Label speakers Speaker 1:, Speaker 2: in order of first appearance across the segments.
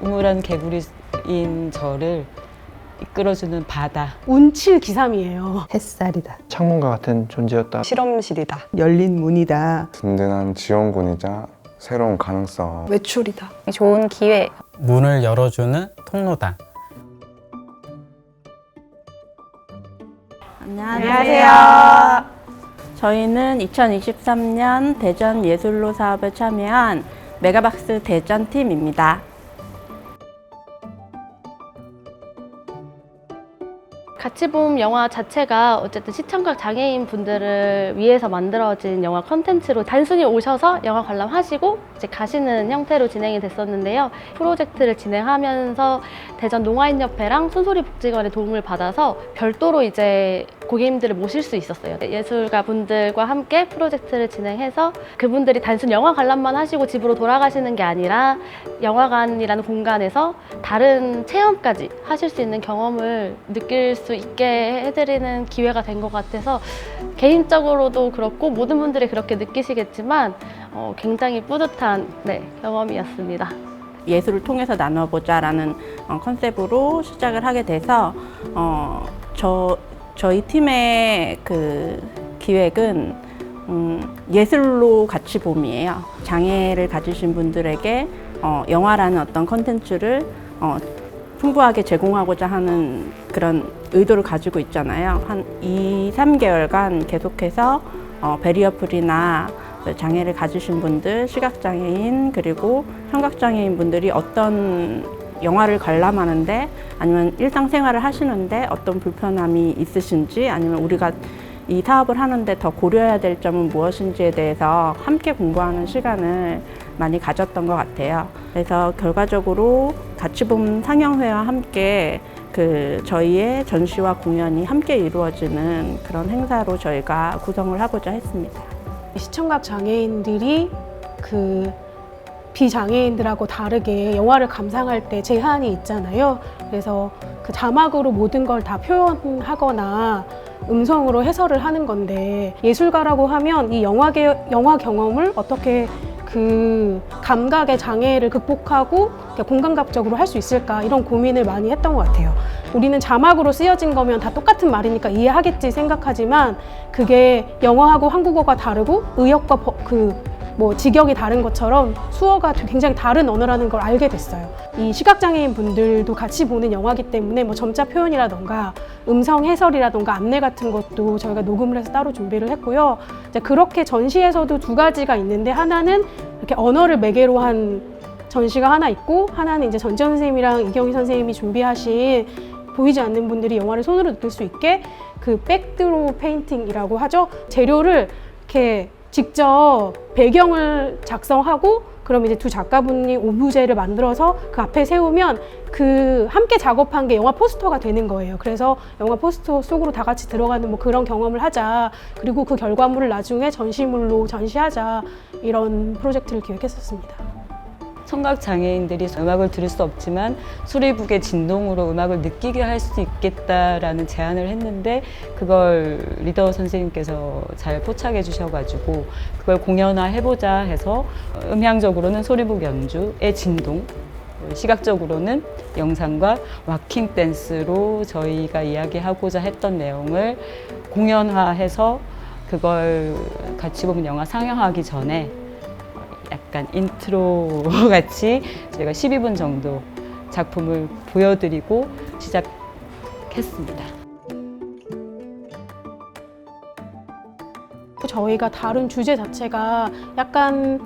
Speaker 1: 우물한 개구리인 저를 이끌어주는 바다.
Speaker 2: 운칠 기삼이에요.
Speaker 3: 햇살이다.
Speaker 4: 창문과 같은 존재였다.
Speaker 5: 실험실이다.
Speaker 3: 열린 문이다.
Speaker 6: 든든한 지원군이자 새로운 가능성
Speaker 5: 외출이다.
Speaker 7: 좋은 기회.
Speaker 8: 문을 열어주는 통로다.
Speaker 9: 안녕하세요. 저희는 2023년 대전 예술로 사업에 참여한 메가박스 대전 팀입니다.
Speaker 10: 같이 본 영화 자체가 어쨌든 시청각 장애인 분들을 위해서 만들어진 영화 컨텐츠로 단순히 오셔서 영화 관람하시고 이제 가시는 형태로 진행이 됐었는데요. 프로젝트를 진행하면서 대전 농아인협회랑 순소리 복지관의 도움을 받아서 별도로 이제 고객님들을 모실 수 있었어요. 예술가 분들과 함께 프로젝트를 진행해서 그분들이 단순 영화 관람만 하시고 집으로 돌아가시는 게 아니라 영화관이라는 공간에서 다른 체험까지 하실 수 있는 경험을 느낄 수 있게 해드리는 기회가 된 것 같아서 개인적으로도 그렇고 모든 분들이 그렇게 느끼시겠지만 어, 굉장히 뿌듯한 네, 경험이었습니다.
Speaker 9: 예술을 통해서 나눠보자라는 어, 컨셉으로 시작을 하게 돼서 어, 저 저희 팀의 그 기획은 음, 예술로 같이 봄이에요. 장애를 가지신 분들에게 어, 영화라는 어떤 컨텐츠를 어, 풍부하게 제공하고자 하는 그런 의도를 가지고 있잖아요. 한 2, 3개월간 계속해서 어, 베리어풀이나 그 장애를 가지신 분들, 시각장애인, 그리고 청각장애인 분들이 어떤 영화를 관람하는데 아니면 일상생활을 하시는데 어떤 불편함이 있으신지 아니면 우리가 이 사업을 하는데 더 고려해야 될 점은 무엇인지에 대해서 함께 공부하는 시간을 많이 가졌던 것 같아요. 그래서 결과적으로 같이 본 상영회와 함께 그 저희의 전시와 공연이 함께 이루어지는 그런 행사로 저희가 구성을 하고자 했습니다.
Speaker 2: 시청각 장애인들이 그 비장애인들하고 다르게 영화를 감상할 때 제한이 있잖아요. 그래서 그 자막으로 모든 걸 다 표현하거나 음성으로 해설을 하는 건데 예술가라고 하면 이 영화계, 영화 경험을 어떻게 그 감각의 장애를 극복하고 공감각적으로 할 수 있을까 이런 고민을 많이 했던 것 같아요. 우리는 자막으로 쓰여진 거면 다 똑같은 말이니까 이해하겠지 생각하지만 그게 영어하고 한국어가 다르고 의역과 그 뭐 직역이 다른 것처럼 수어가 굉장히 다른 언어라는 걸 알게 됐어요. 이 시각장애인 분들도 같이 보는 영화기 때문에 뭐 점자 표현이라던가 음성 해설이라던가 안내 같은 것도 저희가 녹음을 해서 따로 준비를 했고요. 이제 그렇게 전시에서도 두 가지가 있는데 하나는 이렇게 언어를 매개로 한 전시가 하나 있고 하나는 이제 전지현 선생님이랑 이경희 선생님이 준비하신 보이지 않는 분들이 영화를 손으로 느낄 수 있게 그 백드로 페인팅이라고 하죠. 재료를 이렇게 직접 배경을 작성하고 그럼 이제 두 작가분이 오브제를 만들어서 그 앞에 세우면 그 함께 작업한 게 영화 포스터가 되는 거예요. 그래서 영화 포스터 속으로 다 같이 들어가는 뭐 그런 경험을 하자. 그리고 그 결과물을 나중에 전시물로 전시하자. 이런 프로젝트를 기획했었습니다.
Speaker 1: 청각 장애인들이 음악을 들을 수 없지만 수리북의 진동으로 음악을 느끼게 할 수 있겠다라는 제안을 했는데 그걸 리더 선생님께서 잘 포착해 주셔가지고 그걸 공연화 해보자 해서 음향적으로는 소리북 연주의 진동 시각적으로는 영상과 와킹 댄스로 저희가 이야기하고자 했던 내용을 공연화해서 그걸 같이 보면 영화 상영하기 전에 약간 인트로 같이 저희가 12분 정도 작품을 보여드리고 시작했습니다.
Speaker 2: 저희가 다룬 주제 자체가 약간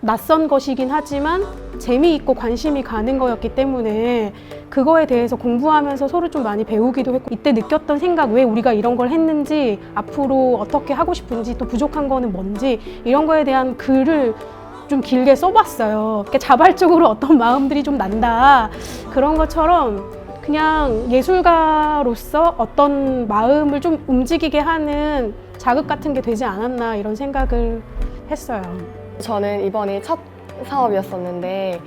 Speaker 2: 낯선 것이긴 하지만 재미있고 관심이 가는 거였기 때문에 그거에 대해서 공부하면서 서로 좀 많이 배우기도 했고 이때 느꼈던 생각 왜 우리가 이런 걸 했는지 앞으로 어떻게 하고 싶은지 또 부족한 거는 뭔지 이런 거에 대한 글을 좀 길게 써봤어요. 이렇게 자발적으로 어떤 마음들이 좀 난다. 그런 것처럼 그냥 예술가로서 어떤 마음을 좀 움직이게 하는 자극 같은 게 되지 않았나 이런 생각을 했어요.
Speaker 5: 저는 이번이 첫 사업이었었는데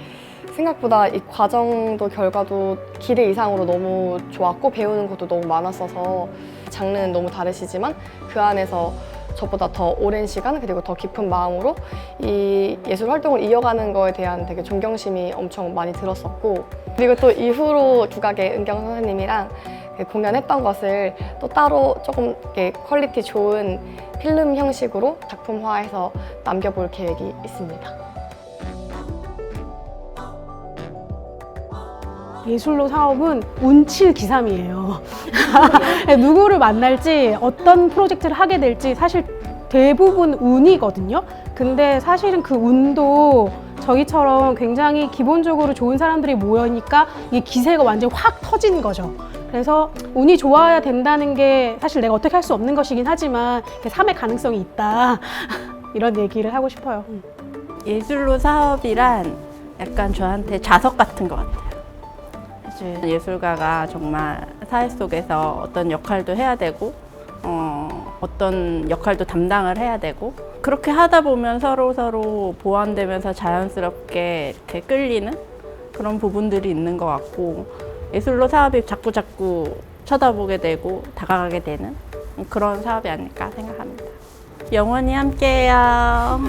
Speaker 5: 생각보다 이 과정도 결과도 기대 이상으로 너무 좋았고 배우는 것도 너무 많았어서 장르는 너무 다르시지만 그 안에서 저보다 더 오랜 시간 그리고 더 깊은 마음으로 이 예술 활동을 이어가는 거에 대한 되게 존경심이 엄청 많이 들었었고 그리고 또 이후로 두각의 은경 선생님이랑 그 공연했던 것을 또 따로 조금 이렇게 퀄리티 좋은 필름 형식으로 작품화해서 남겨볼 계획이 있습니다.
Speaker 2: 예술로 사업은 운칠기삼이에요. 누구를 만날지 어떤 프로젝트를 하게 될지 사실 대부분 운이거든요. 근데 사실은 그 운도 저희처럼 굉장히 기본적으로 좋은 사람들이 모여니까 이게 기세가 완전히 확 터진 거죠. 그래서 운이 좋아야 된다는 게 사실 내가 어떻게 할 수 없는 것이긴 하지만 삶의 가능성이 있다. 이런 얘기를 하고 싶어요.
Speaker 9: 예술로 사업이란 약간 저한테 자석 같은 것 같아요. 사실 예술가가 정말 사회 속에서 어떤 역할도 해야 되고, 어, 어떤 역할도 담당을 해야 되고, 그렇게 하다 보면 서로 서로 보완되면서 자연스럽게 이렇게 끌리는 그런 부분들이 있는 것 같고, 예술로 사업이 자꾸 자꾸 쳐다보게 되고 다가가게 되는 그런 사업이 아닐까 생각합니다. 영원히 함께해요.